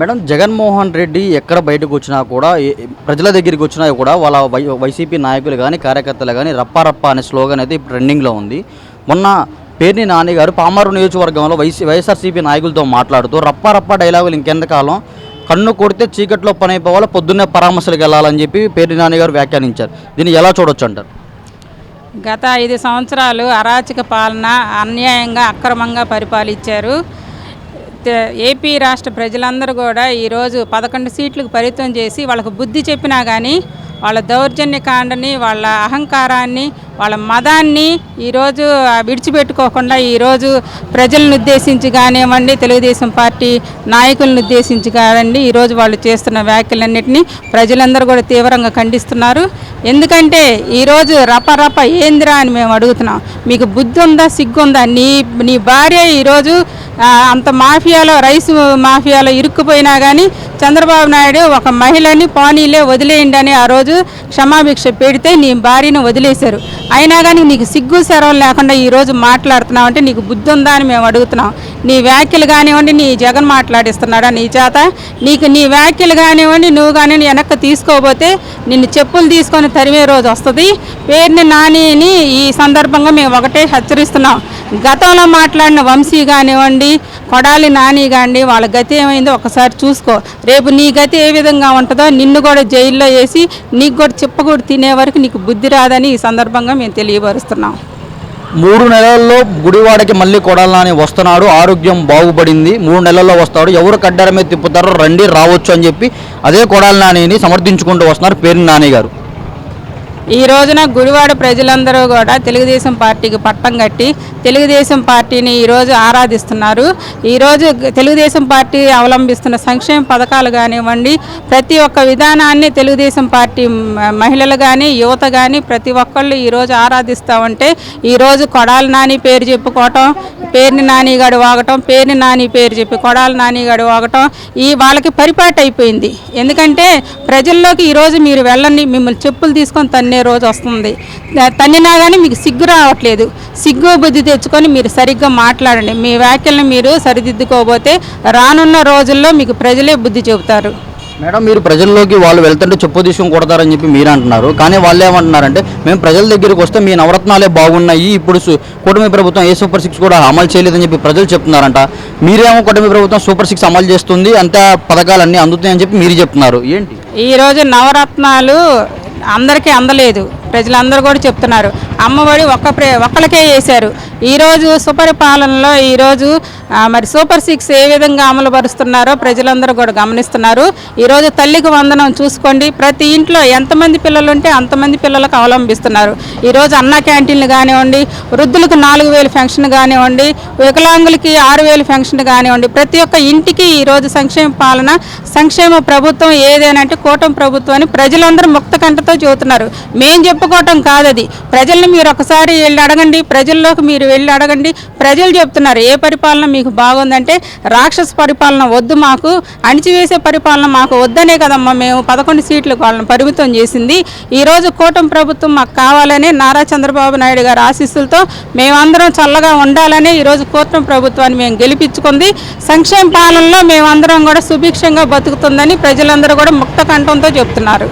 Madam Jaganmohan Reddy ఎక్కడ బయటకు వచ్చినా కూడా ప్రజల దగ్గరికి వచ్చినా కూడా వాళ్ళ వై వైసీపీ నాయకులు కానీ కార్యకర్తలు కానీ రప్పారప్ప అనే స్లోగన్ అయితే ఇప్పుడు ట్రెండింగ్లో ఉంది. మొన్న పేర్ని నాని గారు పామారు నియోజకవర్గంలో వైసీ వైఎస్ఆర్సీపీ నాయకులతో మాట్లాడుతూ రప్పారప్ప డైలాగులు ఇంకెంతకాలం? కన్ను కొడితే చీకట్లో పని అయిపోవాలి పొద్దున్నే పరామర్శలకు వెళ్ళాలని చెప్పి పేర్ని నాని గారు వ్యాఖ్యానించారు. దీన్ని ఎలా చూడొచ్చు అంటారు? గత ఐదు సంవత్సరాలు అరాచక పాలన అన్యాయంగా అక్రమంగా పరిపాలించారు. ఏపీ రాష్ట్ర ప్రజలందరూ కూడా ఈరోజు పదకొండు సీట్లకు పరితం చేసి వాళ్ళకు బుద్ధి చెప్పినా కానీ వాళ్ళ దౌర్జన్య కాండని వాళ్ళ అహంకారాన్ని వాళ్ళ మదాన్ని ఈరోజు విడిచిపెట్టుకోకుండా ఈరోజు ప్రజలను ఉద్దేశించి కానివ్వండి తెలుగుదేశం పార్టీ నాయకులను ఉద్దేశించి కానివ్వండి ఈరోజు వాళ్ళు చేస్తున్న వ్యాఖ్యలన్నింటినీ ప్రజలందరూ కూడా తీవ్రంగా ఖండిస్తున్నారు. ఎందుకంటే ఈరోజు రపరప ఏందిరా అని మేము అడుగుతున్నాం. మీకు బుద్ధి ఉందా సిగ్గు ఉందా? నీ నీ భార్య ఈరోజు అంత మాఫియాలో రైస్ మాఫియాలో ఇరుక్కుపోయినా కానీ చంద్రబాబు నాయుడు ఒక మహిళని పానీలే వదిలేయండి అని ఆ రోజు క్షమాభిక్ష పెడితే నీ భార్యను వదిలేశారు. అయినా కానీ నీకు సిగ్గు సెరవలు లేకుండా ఈరోజు మాట్లాడుతున్నావు అంటే నీకు బుద్ధి ఉందా అని మేము అడుగుతున్నాం. నీ వ్యాఖ్యలు కానివ్వండి నీ జగన్ మాట్లాడిస్తున్నాడా నీ చేత? నీకు నీ వ్యాఖ్యలు కానివ్వండి నువ్వు కానీ వెనక్కి తీసుకోబోతే నిన్ను చెప్పులు తీసుకొని తరిమే రోజు వస్తుంది. పేరుని నానిని ఈ సందర్భంగా మేము ఒకటే హెచ్చరిస్తున్నాం. గతంలో మాట్లాడిన వంశీ కానివ్వండి కొడాలి నాని కానివ్వండి వాళ్ళ గతి ఏమైందో ఒకసారి చూసుకో. రేపు నీ గతి ఏ విధంగా ఉంటుందో నిన్ను కూడా జైల్లో వేసి నీకు కూడా చెప్పకూడదు తినే వరకు నీకు బుద్ధి రాదని ఈ సందర్భంగా మేము తెలియపరుస్తున్నాం. మూడు నెలల్లో గుడివాడకి మళ్ళీ కొడాలని వస్తున్నాడు ఆరోగ్యం బాగుపడింది. మూడు నెలల్లో వస్తాడు ఎవరు కడ్డారమే తిప్పుతారో రండి రావచ్చు అని చెప్పి అదే కొడాలి నానిని సమర్థించుకుంటూ వస్తున్నారు పేరు నాని గారు ఈ రోజున గుడివాడ ప్రజలందరూ కూడా తెలుగుదేశం పార్టీకి పట్టం కట్టి తెలుగుదేశం పార్టీని ఈరోజు ఆరాధిస్తున్నారు. ఈరోజు తెలుగుదేశం పార్టీ అవలంబిస్తున్న సంక్షేమ పథకాలు కానివ్వండి ప్రతి ఒక్క విధానాన్ని తెలుగుదేశం పార్టీ మహిళలు కానీ యువత కానీ ప్రతి ఒక్కళ్ళు ఈరోజు ఆరాధిస్తూ ఉంటే ఈరోజు కొడాలి నాని పేరు చెప్పుకోవటం పేరుని నానిగాడు వాగటం పేరుని నాని పేరు చెప్పి కొడాలి నానిగాడు వాగటం ఈ వాళ్ళకి పరిపాటు అయిపోయింది. ఎందుకంటే ప్రజల్లోకి ఈరోజు మీరు వెళ్ళండి మిమ్మల్ని చెప్పులు తీసుకొని తన్ని రోజు వస్తుంది. తన్నినా కానీ మీకు సిగ్గు రావట్లేదు. సిగ్గు బుద్ధి తెచ్చుకొని మీరు సరిగ్గా మాట్లాడండి. మీ వ్యాఖ్యలను మీరు సరిదిద్దుకోబోతే రానున్న రోజుల్లో మీకు ప్రజలే బుద్ధి చెబుతారు. మేడం మీరు ప్రజల్లోకి వాళ్ళు వెళ్తుంటే చెప్పు తీసుకుని కొడతారని చెప్పి మీరు అంటున్నారు కానీ వాళ్ళు ఏమంటున్నారంటే మేము ప్రజల దగ్గరికి వస్తే మీ నవరత్నాలే బాగున్నాయి. ఇప్పుడు కూటమి ప్రభుత్వం ఏ సూపర్ సిక్స్ కూడా అమలు చేయలేదని చెప్పి ప్రజలు చెప్తున్నారంట. మీరేమో కూటమి ప్రభుత్వం సూపర్ సిక్స్ అమలు చేస్తుంది అంతా పథకాలన్నీ అందుతున్నాయని చెప్పి మీరు చెప్తున్నారు. ఏంటి? ఈరోజు నవరత్నాలు అందరికీ అందలేదు. ప్రజలందరూ కూడా చెప్తున్నారు. అమ్మఒడి ఒక్క ప్రే ఒక్కలకే వేశారు. ఈరోజు సుపరిపాలనలో ఈరోజు మరి సూపర్ సిక్స్ ఏ విధంగా అమలు పరుస్తున్నారో ప్రజలందరూ కూడా గమనిస్తున్నారు. ఈరోజు తల్లికి వందనం చూసుకోండి. ప్రతి ఇంట్లో ఎంతమంది పిల్లలు ఉంటే అంతమంది పిల్లలకు అవలంబిస్తున్నారు. ఈరోజు అన్న క్యాంటీన్లు కానివ్వండి వృద్ధులకు నాలుగు వేలు ఫెన్షన్ కానివ్వండి వికలాంగులకి ఆరు వేలు ఫెన్షన్ కానివ్వండి ప్రతి ఒక్క ఇంటికి ఈరోజు సంక్షేమ పాలన సంక్షేమ ప్రభుత్వం ఏదేనంటే కూటమి ప్రభుత్వం అని ప్రజలందరూ ముక్త కంటతో చెబుతున్నారు మేం చెప్పుకోవటం కాదది. ప్రజల్ని మీరు ఒకసారి వెళ్ళి అడగండి ప్రజల్లోకి మీరు వెళ్ళి అడగండి. ప్రజలు చెప్తున్నారు ఏ పరిపాలన మీకు బాగుందంటే రాక్షస పరిపాలన వద్దు మాకు అణిచివేసే పరిపాలన మాకు వద్దనే కదమ్మా మేము పదకొండు సీట్లు వాళ్ళని పరిమితం చేసింది. ఈరోజు కూటమి ప్రభుత్వం మాకు కావాలని నారా చంద్రబాబు నాయుడు గారి ఆశీస్సులతో మేమందరం చల్లగా ఉండాలని ఈరోజు కూటమి ప్రభుత్వాన్ని మేము గెలిపించుకుంది. సంక్షేమ పాలనలో మేమందరం కూడా సుభిక్షంగా బతుకుతుందని ప్రజలందరూ కూడా ముక్త కంఠంతో చెప్తున్నారు.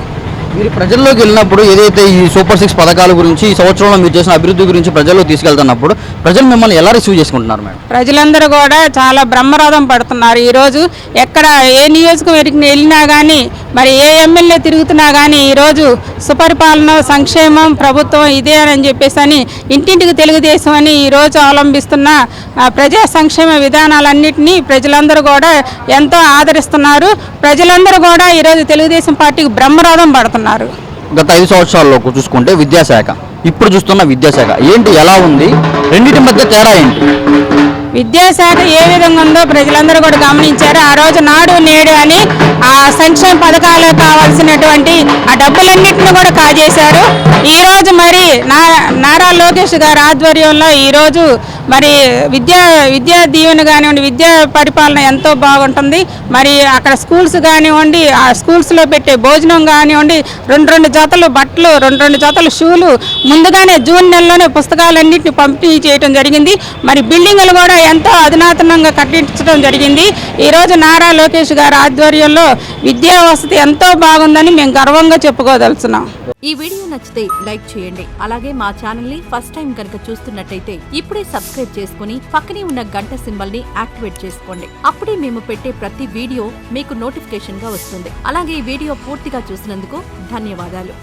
మీరు ప్రజల్లోకి వెళ్ళినప్పుడు ఏదైతే ఈ సూపర్ సిక్స్ పథకాల గురించి ఈ సంవత్సరంలో మీరు చేసిన అభివృద్ధి గురించి ప్రజల్లో తీసుకెళ్తున్నప్పుడు ప్రజలు మిమ్మల్ని ఎలా రిసీవ్ చేసుకుంటున్నారు మేడం? ప్రజలందరూ కూడా చాలా బ్రహ్మరథం పడుతున్నారు. ఈరోజు ఎక్కడ ఏ నియోజకవర్గం వెళ్ళినా కానీ మరి ఏ ఎమ్మెల్యే తిరుగుతున్నా కానీ ఈరోజు సుపరిపాలన సంక్షేమం ప్రభుత్వం ఇదే అని చెప్పేసి అని ఇంటింటికి తెలుగుదేశం అని ఈరోజు అవలంబిస్తున్న ఆ, ప్రజా సంక్షేమ విధానాలన్నింటినీ ప్రజలందరూ కూడా ఎంతో ఆదరిస్తున్నారు. ప్రజలందరూ కూడా ఈరోజు తెలుగుదేశం పార్టీకి బ్రహ్మరథం పడుతున్నారు. గత ఐదు సంవత్సరాల్లో చూసుకుంటే విద్యాశాఖ ఇప్పుడు చూస్తున్న విద్యాశాఖ ఏంటి ఎలా ఉంది? రెండింటి మధ్య తేడా ఏంటి? విద్యాశాఖ ఏ విధంగా ఉందో ప్రజలందరూ కూడా గమనించారు. ఆ రోజు నాడు నేడు అని ఆ సంక్షేమ పథకాలు కావాల్సినటువంటి ఆ డబ్బులన్నింటినీ కూడా కాజేశారు. ఈ రోజు మరి నా నారా లోకేష్ గారి ఆధ్వర్యంలో ఈరోజు మరి విద్యా విద్యా దీవెన కానివ్వండి విద్యా పరిపాలన ఎంతో బాగుంటుంది. మరి అక్కడ స్కూల్స్ కానివ్వండి ఆ స్కూల్స్లో పెట్టే భోజనం కానివ్వండి రెండు రెండు జతలు బట్టలు రెండు రెండు జతలు షూలు ముందుగానే జూన్ నెలలోనే పుస్తకాలన్నింటినీ పంపిణీ చేయడం జరిగింది. మరి బిల్డింగులు కూడా ఎంతో అధునాతనంగా కట్టించడం జరిగింది. ఈరోజు నారా లోకేష్ గారి ఆధ్వర్యంలో విద్యా వసతి ఎంతో బాగుందని మేము గర్వంగా చెప్పుకోదలుచున్నాం. ఈ వీడియో నచ్చితే లైక్ చేయండి. అలాగే మా ఛానల్ని ఫస్ట్ టైం కనుక చూస్తున్నట్టయితే ఇప్పుడే సబ్స్క్రైబ్ చేసుకుని పక్కనే ఉన్న గంట సింబల్ని యాక్టివేట్ చేసుకోండి. అప్పుడే మేము పెట్టే ప్రతి వీడియో మీకు నోటిఫికేషన్గా వస్తుంది. అలాగే ఈ వీడియో పూర్తిగా చూసినందుకు ధన్యవాదాలు.